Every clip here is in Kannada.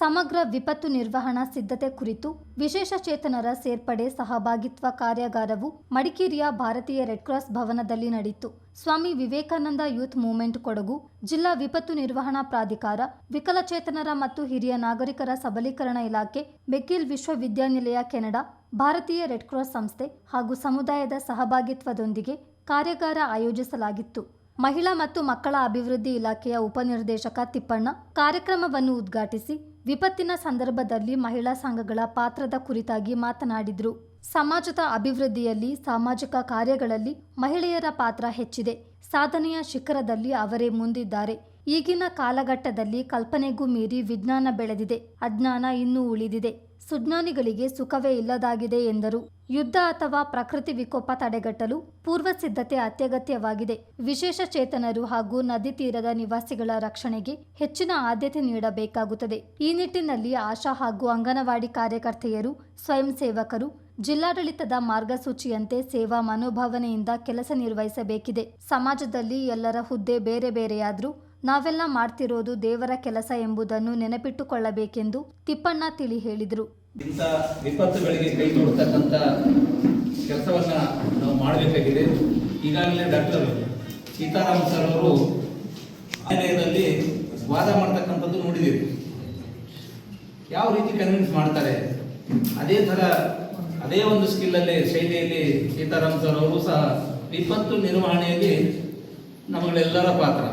ಸಮಗ್ರ ವಿಪತ್ತು ನಿರ್ವಹಣಾ ಸಿದ್ಧತೆ ಕುರಿತು ವಿಶೇಷ ಚೇತನರ ಸೇರ್ಪಡೆ ಸಹಭಾಗಿತ್ವ ಕಾರ್ಯಾಗಾರವು ಮಡಿಕೇರಿಯ ಭಾರತೀಯ ರೆಡ್ ಕ್ರಾಸ್ ಭವನದಲ್ಲಿ ನಡೆಯಿತು. ಸ್ವಾಮಿ ವಿವೇಕಾನಂದ ಯೂತ್ ಮೂವ್ಮೆಂಟ್ ಕೊಡಗು ಜಿಲ್ಲಾ ವಿಪತ್ತು ನಿರ್ವಹಣಾ ಪ್ರಾಧಿಕಾರ, ವಿಕಲಚೇತನರ ಮತ್ತು ಹಿರಿಯ ನಾಗರಿಕರ ಸಬಲೀಕರಣ ಇಲಾಖೆ ಬೆಕ್ಕಿಲ್ ವಿಶ್ವವಿದ್ಯಾನಿಲಯ ಕೆನಡಾ, ಭಾರತೀಯ ರೆಡ್ ಕ್ರಾಸ್ ಸಂಸ್ಥೆ ಹಾಗೂ ಸಮುದಾಯದ ಸಹಭಾಗಿತ್ವದೊಂದಿಗೆ ಕಾರ್ಯಾಗಾರ ಆಯೋಜಿಸಲಾಗಿತ್ತು. ಮಹಿಳಾ ಮತ್ತು ಮಕ್ಕಳ ಅಭಿವೃದ್ಧಿ ಇಲಾಖೆಯ ಉಪನಿರ್ದೇಶಕ ತಿಪ್ಪಣ್ಣ ಕಾರ್ಯಕ್ರಮವನ್ನು ಉದ್ಘಾಟಿಸಿ ವಿಪತ್ತಿನ ಸಂದರ್ಭದಲ್ಲಿ ಮಹಿಳಾ ಸಂಘಗಳ ಪಾತ್ರದ ಕುರಿತಾಗಿ ಮಾತನಾಡಿದರು. ಸಮಾಜದ ಅಭಿವೃದ್ಧಿಯಲ್ಲಿ, ಸಾಮಾಜಿಕ ಕಾರ್ಯಗಳಲ್ಲಿ ಮಹಿಳೆಯರ ಪಾತ್ರ ಹೆಚ್ಚಿದೆ. ಸಾಧನೆಯ ಶಿಖರದಲ್ಲಿ ಅವರೇ ಮುಂದಿದ್ದಾರೆ. ಈಗಿನ ಕಾಲಘಟ್ಟದಲ್ಲಿ ಕಲ್ಪನೆಗೂ ಮೀರಿ ವಿಜ್ಞಾನ ಬೆಳೆದಿದೆ. ಅಜ್ಞಾನ ಇನ್ನೂ ಉಳಿದಿದೆ. ಸುಜ್ಞಾನಿಗಳಿಗೆ ಸುಖವೇ ಇಲ್ಲದಾಗಿದೆ ಎಂದರು. ಯುದ್ಧ ಅಥವಾ ಪ್ರಕೃತಿ ವಿಕೋಪ ತಡೆಗಟ್ಟಲು ಪೂರ್ವ ಸಿದ್ಧತೆ ಅತ್ಯಗತ್ಯವಾಗಿದೆ. ವಿಶೇಷ ಚೇತನರು ಹಾಗೂ ನದಿ ತೀರದ ನಿವಾಸಿಗಳ ರಕ್ಷಣೆಗೆ ಹೆಚ್ಚಿನ ಆದ್ಯತೆ ನೀಡಬೇಕಾಗುತ್ತದೆ. ಈ ನಿಟ್ಟಿನಲ್ಲಿ ಆಶಾ ಹಾಗೂ ಅಂಗನವಾಡಿ ಕಾರ್ಯಕರ್ತೆಯರು, ಸ್ವಯಂ ಸೇವಕರು, ಜಿಲ್ಲಾಡಳಿತದ ಮಾರ್ಗಸೂಚಿಯಂತೆ ಸೇವಾ ಮನೋಭಾವನೆಯಿಂದ ಕೆಲಸ ನಿರ್ವಹಿಸಬೇಕಿದೆ. ಸಮಾಜದಲ್ಲಿ ಎಲ್ಲರ ಹುದ್ದೆ ಬೇರೆ ಬೇರೆಯಾದರೂ ನಾವೆಲ್ಲ ಮಾಡ್ತಿರೋದು ದೇವರ ಕೆಲಸ ಎಂಬುದನ್ನು ನೆನಪಿಟ್ಟುಕೊಳ್ಳಬೇಕೆಂದು ತಿಪ್ಪಣ್ಣ ತಿಳಿ ಹೇಳಿದರು. ಇಂಥ ವಿಪತ್ತುಗಳಿಗೆ ಕೈ ತೊಡತಕ್ಕಂಥ ಕೆಲಸವನ್ನು ನಾವು ಮಾಡಬೇಕಾಗಿದೆ. ಈಗಾಗಲೇ ಡಾಕ್ಟರ್ ಸೀತಾರಾಮ್ ಸರ್ ಅವರು ಆಲಯದಲ್ಲಿ ವಾದ ಮಾಡ್ತಕ್ಕಂಥದ್ದು ನೋಡಿದ್ದೀವಿ. ಯಾವ ರೀತಿ ಕನ್ವಿನ್ಸ್ ಮಾಡ್ತಾರೆ? ಅದೇ ಥರ ಅದೇ ಒಂದು ಸ್ಕಿಲ್ಲಲ್ಲಿ ಶೈಲಿಯಲ್ಲಿ ಸೀತಾರಾಮ್ ಸರ್ ಅವರು ಸಹ ವಿಪತ್ತು ನಿರ್ವಹಣೆಯಲ್ಲಿ ನಮ್ಮಗಳೆಲ್ಲರ ಪಾತ್ರ.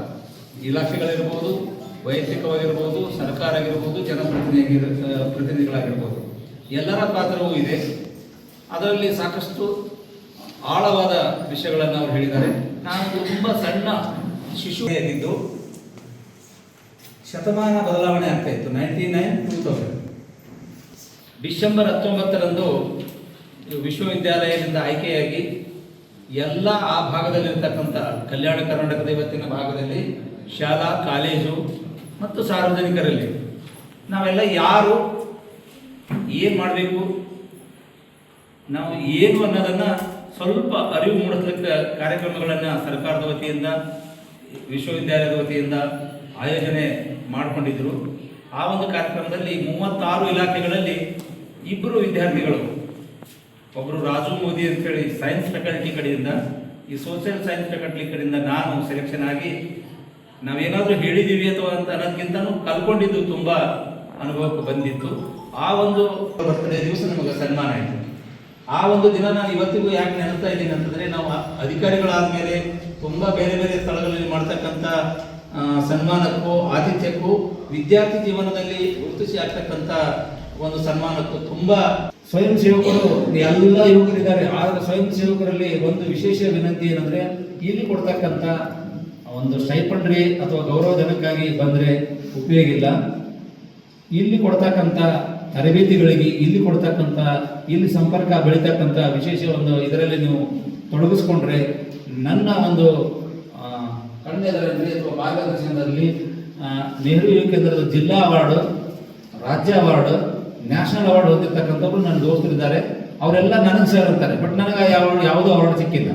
ಇಲಾಖೆಗಳಿರ್ಬೋದು, ವೈಯಕ್ತಿಕವಾಗಿರ್ಬೋದು ಸರ್ಕಾರ ಆಗಿರ್ಬೋದು ಜನಪ್ರತಿನಿಧಿ ಪ್ರತಿನಿಧಿಗಳಾಗಿರ್ಬೋದು. ಎಲ್ಲರ ಪಾತ್ರವೂ ಇದೆ. ಅದರಲ್ಲಿ ಸಾಕಷ್ಟು ಆಳವಾದ ವಿಷಯಗಳನ್ನು ಅವರು ಹೇಳಿದ್ದಾರೆ. ನಾನು ತುಂಬ ಸಣ್ಣ ಶಿಶುವಾಗಿದ್ದು ಶತಮಾನ ಬದಲಾವಣೆ ಆಗ್ತಾ ಇತ್ತು. Ninety nine, two thousand. December ಹತ್ತೊಂಬತ್ತರಂದು ವಿಶ್ವವಿದ್ಯಾಲಯದಿಂದ ಆಯ್ಕೆಯಾಗಿ ಎಲ್ಲ ಆ ಭಾಗದಲ್ಲಿರ್ತಕ್ಕಂಥ ಕಲ್ಯಾಣ ಕರ್ನಾಟಕದ ಇವತ್ತಿನ ಭಾಗದಲ್ಲಿ ಶಾಲಾ, ಕಾಲೇಜು ಮತ್ತು ಸಾರ್ವಜನಿಕರಲ್ಲಿ ನಾವೆಲ್ಲ ಯಾರು ಏನು ಮಾಡಬೇಕು? ನಾವು ಏನು ಅನ್ನೋದನ್ನು ಸ್ವಲ್ಪ ಅರಿವು ಮೂಡಿಸ್ಲಿಕ್ಕೆ ಕಾರ್ಯಕ್ರಮಗಳನ್ನು ಸರ್ಕಾರದ ವತಿಯಿಂದ, ವಿಶ್ವವಿದ್ಯಾಲಯದ ವತಿಯಿಂದ ಆಯೋಜನೆ ಮಾಡಿಕೊಂಡಿದ್ದರು ಆ ಒಂದು ಕಾರ್ಯಕ್ರಮದಲ್ಲಿ ಮೂವತ್ತಾರು ಇಲಾಖೆಗಳಲ್ಲಿ ಇಬ್ಬರು ವಿದ್ಯಾರ್ಥಿಗಳು. ಒಬ್ಬರು ರಾಜು ಮೋದಿ ಅಂತೇಳಿ ಸೈನ್ಸ್ ಫ್ಯಾಕಲ್ಟಿ ಕಡೆಯಿಂದ, ಈ ಸೋಷಿಯಲ್ ಸೈನ್ಸ್ ಫ್ಯಾಕಲ್ಟಿ ಕಡೆಯಿಂದ ನಾನು ಸೆಲೆಕ್ಷನ್ ಆಗಿ ನಾವೇನಾದರೂ ಹೇಳಿದ್ದೀವಿ ಅಥವಾ ಅಂತ ಅನ್ನೋದಕ್ಕಿಂತನೂ ಕಲ್ಕೊಂಡಿದ್ದು ತುಂಬ ಅನುಭವಕ್ಕೆ ಬಂದಿತ್ತು. ಆ ಒಂದು ಬರ್ತಡೇ ದಿವಸ ನಮಗೆ ಸನ್ಮಾನ ಆಯಿತು. ಆ ಒಂದು ದಿನ ನಾನು ಇವತ್ತಿಗೂ ಯಾಕೆ ನೆನಪ್ತಾ ಇದ್ದೀನಿ ಅಂತಂದರೆ ನಾವು ಅಧಿಕಾರಿಗಳಾದ ಮೇಲೆ ತುಂಬ ಬೇರೆ ಬೇರೆ ಸ್ಥಳಗಳಲ್ಲಿ ಮಾಡ್ತಕ್ಕಂಥ ಸನ್ಮಾನಕ್ಕೂ, ಆತಿಥ್ಯಕ್ಕೂ ವಿದ್ಯಾರ್ಥಿ ಜೀವನದಲ್ಲಿ ಗುರುತಿಸಿ ಆಗ್ತಕ್ಕಂಥ ಒಂದು ಸನ್ಮಾನಕ್ಕೂ ತುಂಬ ಸ್ವಯಂ ಸೇವಕರು ಎಲ್ಲ ಯುವಕರಿದ್ದಾರೆ. ಆದರೆ ಸ್ವಯಂ ಸೇವಕರಲ್ಲಿ ಒಂದು ವಿಶೇಷ ವಿನಂತಿ ಏನಂದರೆ ಇಲ್ಲಿ ಕೊಡ್ತಕ್ಕಂಥ ಒಂದು ಸ್ಟೈಪಂಡ್ರಿ ಅಥವಾ ಗೌರವಧನಕ್ಕಾಗಿ ಬಂದರೆ ಉಪಯೋಗ ಇಲ್ಲ. ಇಲ್ಲಿ ಕೊಡ್ತಕ್ಕಂಥ ತರಬೇತಿಗಳಿಗೆ ಇಲ್ಲಿ ಕೊಡ್ತಕ್ಕಂಥ, ಇಲ್ಲಿ ಸಂಪರ್ಕ ಬೆಳೀತಕ್ಕಂಥ ವಿಶೇಷ ಒಂದು ಇದರಲ್ಲಿ ನೀವು ತೊಡಗಿಸ್ಕೊಂಡ್ರೆ ನನ್ನ ಒಂದು ಕಣ್ಣೆದರಲ್ಲಿ ಅಥವಾ ಮಾರ್ಗದರ್ಶನದಲ್ಲಿ ನೆಹರು ಯುವ ಕೇಂದ್ರದ ಜಿಲ್ಲಾ ಅವಾರ್ಡ್, ರಾಜ್ಯ ಅವಾರ್ಡ್, ನ್ಯಾಷನಲ್ ಅವಾರ್ಡ್ ಹೊಂದಿರ್ತಕ್ಕಂಥವ್ರು ನನ್ನ ದೋಸ್ತರಿದ್ದಾರೆ ಅವರೆಲ್ಲ ನನಗೆ ಸೇರುತ್ತಾರೆ ಬಟ್ ನನಗೆ ಯಾವ, ಯಾವುದೂ ಅವಾರ್ಡ್ ಸಿಕ್ಕಿಲ್ಲ.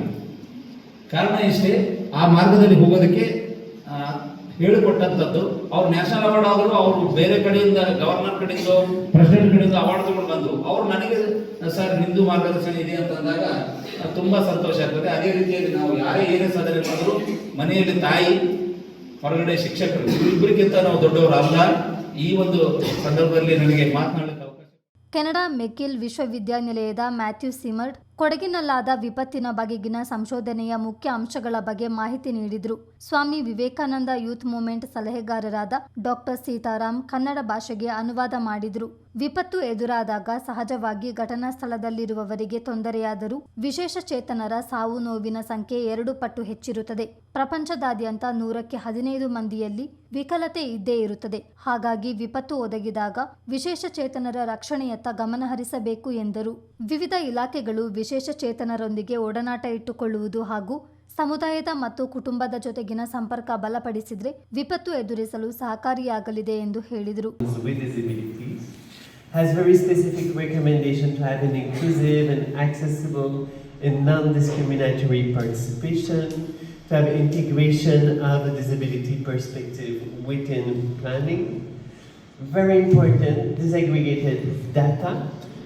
ಕಾರಣ ಇಷ್ಟೇ, ಆ ಮಾರ್ಗದಲ್ಲಿ ಹೋಗೋದಕ್ಕೆ ಹೇಳಿಕೊಟ್ಟಂಥದ್ದು. ಅವ್ರು ನ್ಯಾಷನಲ್ ಅವಾರ್ಡ್ ಆದರೂ ಅವರು ಬೇರೆ ಕಡೆಯಿಂದ ಗವರ್ನರ್ ಕಡೆಯಿಂದ ಪ್ರೆಸಿಡೆಂಟ್ ಕಡೆಯಿಂದ ಅವಾರ್ಡ್ ತಗೊಂಡು ಬಂದು ಅವ್ರು ನನಗೆ, ಸರ್ ನಿಂದು ಮಾರ್ಗದರ್ಶನ ಇದೆ ಅಂತಂದಾಗ ತುಂಬ ಸಂತೋಷ ಆಗ್ತದೆ. ಅದೇ ರೀತಿಯಲ್ಲಿ ನಾವು ಯಾರೇ ಏನೇ ಸಾಧನೆ ಮಾಡಿದ್ರು, ಮನೆಯಲ್ಲಿ ತಾಯಿ, ಹೊರಗಡೆ ಶಿಕ್ಷಕರು ಇಬ್ಬರಿಗಿಂತ ನಾವು ದೊಡ್ಡವರು ಅಲ್ಲ. ಈ ಒಂದು ಸಂದರ್ಭದಲ್ಲಿ ನನಗೆ ಮಾತನಾಡಲಿಕ್ಕೆ ಕೆನಡಾ ಮೆಕ್ಕಿಲ್ ವಿಶ್ವವಿದ್ಯಾನಿಲಯದ ಮ್ಯಾಥ್ಯೂ ಸಿಮರ್ಡ್ ಕೊಡಗಿನಲ್ಲಾದ ವಿಪತ್ತಿನ ಬಗೆಗಿನ ಸಂಶೋಧನೆಯ ಮುಖ್ಯ ಅಂಶಗಳ ಬಗ್ಗೆ ಮಾಹಿತಿ ನೀಡಿದರು. ಸ್ವಾಮಿ ವಿವೇಕಾನಂದ ಯೂತ್ ಮೂವ್ಮೆಂಟ್ ಸಲಹೆಗಾರರಾದ ಡಾಕ್ಟರ್ ಸೀತಾರಾಮ್ ಕನ್ನಡ ಭಾಷೆಗೆ ಅನುವಾದ ಮಾಡಿದರು. ವಿಪತ್ತು ಎದುರಾದಾಗ ಸಹಜವಾಗಿ ಘಟನಾ ಸ್ಥಳದಲ್ಲಿರುವವರಿಗೆ ತೊಂದರೆಯಾದರೂ ವಿಶೇಷ ಚೇತನರ ಸಾವು ನೋವಿನ ಸಂಖ್ಯೆ ಎರಡು ಪಟ್ಟು ಹೆಚ್ಚಿರುತ್ತದೆ. ಪ್ರಪಂಚದಾದ್ಯಂತ ನೂರಕ್ಕೆ ಹದಿನೈದು ಮಂದಿಯಲ್ಲಿ ವಿಕಲತೆ ಇದ್ದೇ ಇರುತ್ತದೆ. ಹಾಗಾಗಿ ವಿಪತ್ತು ಒದಗಿದಾಗ ವಿಶೇಷ ಚೇತನರ ರಕ್ಷಣೆಯತ್ತ ಗಮನಹರಿಸಬೇಕು ಎಂದರು. ವಿವಿಧ ಇಲಾಖೆಗಳು ವಿಶೇಷ ಚೇತನರೊಂದಿಗೆ ಒಡನಾಟ ಇಟ್ಟುಕೊಳ್ಳುವುದು ಹಾಗೂ ಸಮುದಾಯದ ಮತ್ತು ಕುಟುಂಬದ ಜೊತೆಗಿನ ಸಂಪರ್ಕ ಬಲಪಡಿಸಿದರೆ ವಿಪತ್ತು ಎದುರಿಸಲು ಸಹಕಾರಿಯಾಗಲಿದೆ ಎಂದು ಹೇಳಿದರು has very specific recommendation to have an inclusive and accessible and non-discriminatory participation, to have integration of a disability perspective within planning, very important disaggregated data.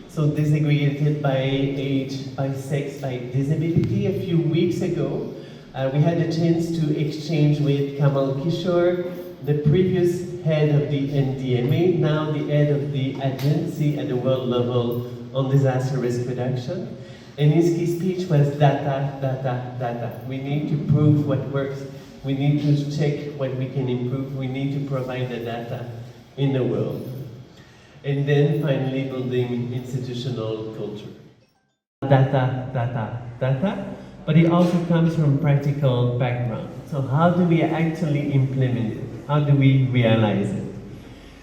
So disaggregated by age, by sex, by disability. A uh, we had a chance to exchange with Kamal Kishore, the previous head of the NDMA, now the head of the agency at the world level on disaster risk reduction. And his key speech was data, data, data. We need to prove what works. We need to check what we can improve. We need to provide the data in the world. And then finally building institutional culture. Data, data, data, but it also comes from practical background. So how do we actually implement it? How do we realize it?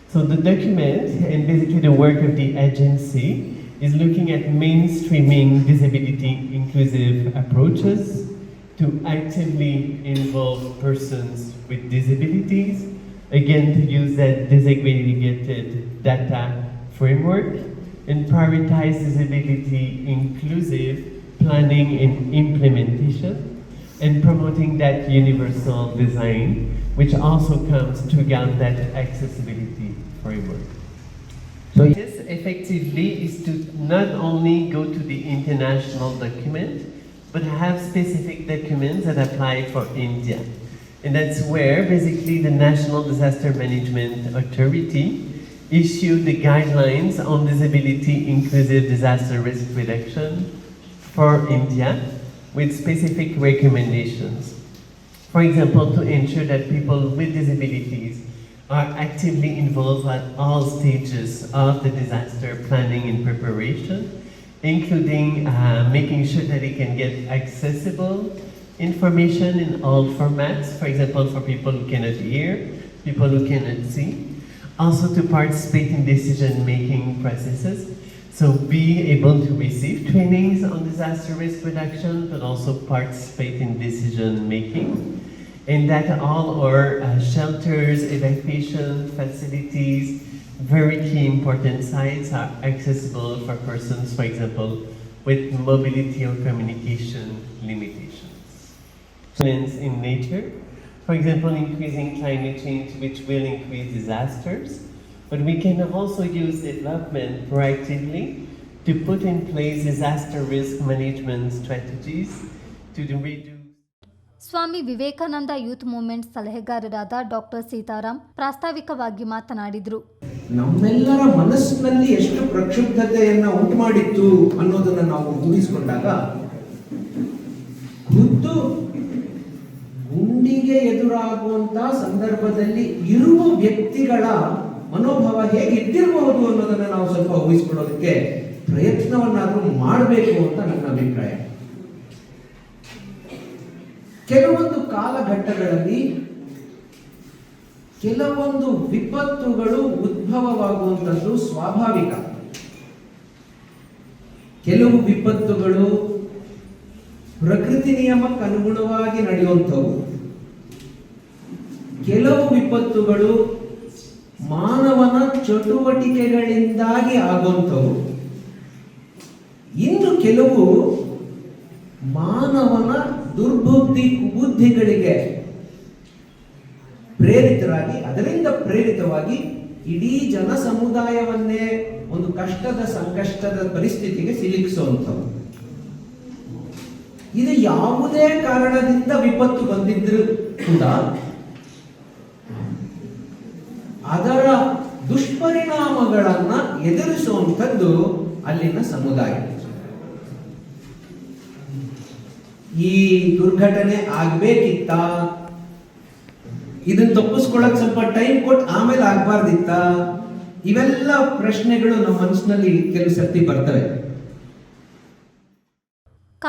So the document and basically the work of the agency is looking at mainstreaming disability inclusive approaches to actively involve persons with disabilities, again to use that disaggregated data framework and prioritize disability inclusive planning and implementation and promoting that universal design which also comes to guide that accessibility framework. So this effectively is to not only go to the international document, but have specific documents that apply for India. And that's where basically the National Disaster Management Authority issued the guidelines on disability inclusive disaster risk reduction for India with specific recommendations. For example, to ensure that people with disabilities are actively involved at all stages of the disaster planning and preparation, including uh, making sure that they can get accessible information in all formats, for example, for people who cannot hear, people who cannot see, also to participate in decision-making processes. So be able to receive trainings on disaster risk reduction, but also participate in decision-making and that all our uh, shelters, evacuation facilities, very key important sites are accessible for persons, for example, with mobility or communication limitations. Trends in nature, for example, increasing climate change, which will increase disasters, but we can also use development proactively to put in place disaster risk management strategies to reduce. Swami Vivekananda youth movement ಸಲಹೆಗಾರರಾದ doctor Sitaram ಪ್ರಾಸ್ತಾವಿಕವಾಗಿ ಮಾತನಾಡಿದರು. ನಮ್ಮೆಲ್ಲರ ಮನಸ್ಸಿನಲ್ಲಿ ಎಷ್ಟು ಪ್ರಕ್ಷುಬ್ಧತೆಯನ್ನು ಉಂಟು ಮಾಡಿತ್ತು ಅನ್ನೋದನ್ನ ನಾವು ಊಹಿಸಿಕೊಂಡಾಗ ಖುದ್ದು ಗುಂಡಿಗೆ ಎದುರಾಗುವಂತ ಸಂದರ್ಭದಲ್ಲಿ ಇರುವ ವ್ಯಕ್ತಿಗಳ ಮನೋಭಾವ ಹೇಗೆ ಇದ್ದಿರಬಹುದು ಅನ್ನೋದನ್ನ ನಾವು ಸ್ವಲ್ಪ ಊಹಿಸ್ಕೊಳ್ಳೋದಕ್ಕೆ ಪ್ರಯತ್ನವನ್ನಾದ್ರೂ ಮಾಡಬೇಕು ಅಂತ ನನ್ನ ಅಭಿಪ್ರಾಯ. ಕೆಲವೊಂದು ಕಾಲಘಟ್ಟಗಳಲ್ಲಿ ಕೆಲವೊಂದು ವಿಪತ್ತುಗಳು ಉದ್ಭವವಾಗುವಂಥದ್ದು ಸ್ವಾಭಾವಿಕ. ಕೆಲವು ವಿಪತ್ತುಗಳು ಪ್ರಕೃತಿ ನಿಯಮಕ್ಕೆ ಅನುಗುಣವಾಗಿ ನಡೆಯುವಂಥವು. ಕೆಲವು ವಿಪತ್ತುಗಳು ಮಾನವನ ಚಟುವಟಿಕೆಗಳಿಂದಾಗಿ ಆಗುವಂಥವು. ಇನ್ನು ಕೆಲವು ಮಾನವನ ದುರ್ಬುದ್ಧಿ ಬುದ್ಧಿಗಳಿಗೆ ಪ್ರೇರಿತರಾಗಿ, ಅದರಿಂದ ಪ್ರೇರಿತವಾಗಿ ಇಡೀ ಜನ ಸಮುದಾಯವನ್ನೇ ಒಂದು ಕಷ್ಟದ ಸಂಕಷ್ಟದ ಪರಿಸ್ಥಿತಿಗೆ ಸಿಲುಕಿಸುವಂಥವು. ಇದು ಯಾವುದೇ ಕಾರಣದಿಂದ ವಿಪತ್ತು ಬಂದಿದ್ರು ಕೂಡ ಅದರ ದುಷ್ಪರಿಣಾಮಗಳನ್ನ ಎದುರಿಸುವಂಥದ್ದು ಅಲ್ಲಿನ ಸಮುದಾಯ. ಈ ದುರ್ಘಟನೆ ಆಗ್ಬೇಕಿತ್ತ? ಇದನ್ನ ತಪ್ಪಿಸ್ಕೊಳಕ್ ಸ್ವಲ್ಪ ಟೈಮ್ ಕೊಟ್ಟು ಆಮೇಲೆ ಆಗ್ಬಾರ್ದಿತ್ತ? ಇವೆಲ್ಲ ಪ್ರಶ್ನೆಗಳು ನಮ್ಮ ಮನಸ್ಸಿನಲ್ಲಿ ಕೆಲವು ಸರ್ತಿ ಬರ್ತವೆ.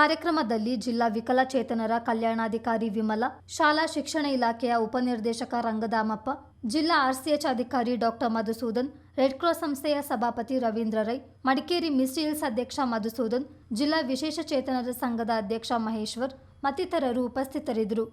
ಕಾರ್ಯಕ್ರಮದಲ್ಲಿ ಜಿಲ್ಲಾ ವಿಕಲಚೇತನರ ಕಲ್ಯಾಣಾಧಿಕಾರಿ ವಿಮಲ, ಶಾಲಾ ಶಿಕ್ಷಣ ಇಲಾಖೆಯ ಉಪನಿರ್ದೇಶಕ ರಂಗದಾಮಪ್ಪ, ಜಿಲ್ಲಾ ಆರ್ಸಿಎಚ್ ಅಧಿಕಾರಿ ಡಾಕ್ಟರ್ ಮಧುಸೂದನ್, ರೆಡ್ ಕ್ರಾಸ್ ಸಂಸ್ಥೆಯ ಸಭಾಪತಿ ರವೀಂದ್ರ ರೈ, ಮಡಿಕೇರಿ ಮಿಸ್ಟೀಲ್ಸ್ ಅಧ್ಯಕ್ಷ ಮಧುಸೂದನ್, ಜಿಲ್ಲಾ ವಿಶೇಷ ಚೇತನರ ಸಂಘದ ಅಧ್ಯಕ್ಷ ಮಹೇಶ್ವರ್ ಮತ್ತಿತರರು ಉಪಸ್ಥಿತರಿದ್ದರು.